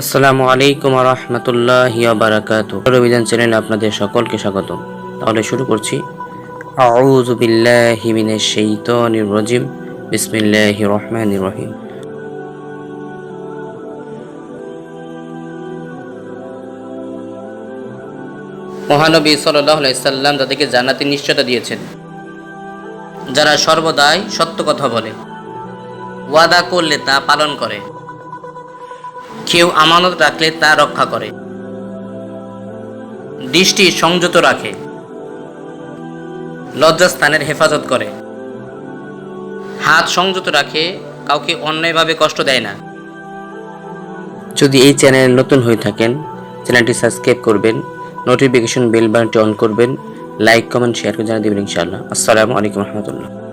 আসসালামু আলাইকুম রহমতুল্লাহ বারাকাত অভিযান চ্যানেলে আপনাদের সকলকে স্বাগত তাহলে শুরু করছি। রহিম। মহানবী সাল্লাম তাদেরকে জান্নাতি নিশ্চয়তা দিয়েছেন। যারা সর্বদাই সত্য কথা বলে, ওয়াদা করলে তা পালন করে। কেউ আমানত রাখলে তা রক্ষা করে। দৃষ্টি সংযত রাখে। লজ্জাস্থানের হেফাজত করে। হাত সংযত রাখে, কাউকে অন্যায়ভাবে কষ্ট দেয় না। যদি এই চ্যানেল নতুন হয়ে থাকেন, চ্যানেলটি সাবস্ক্রাইব করবেন, নোটিফিকেশন বেল বাটনটি অন করবেন, লাইক, কমেন্ট, শেয়ার করে জানিয়ে দেবেন ইনশাআল্লাহ। আসসালামু আলাইকুম রহমতুল্লাহ।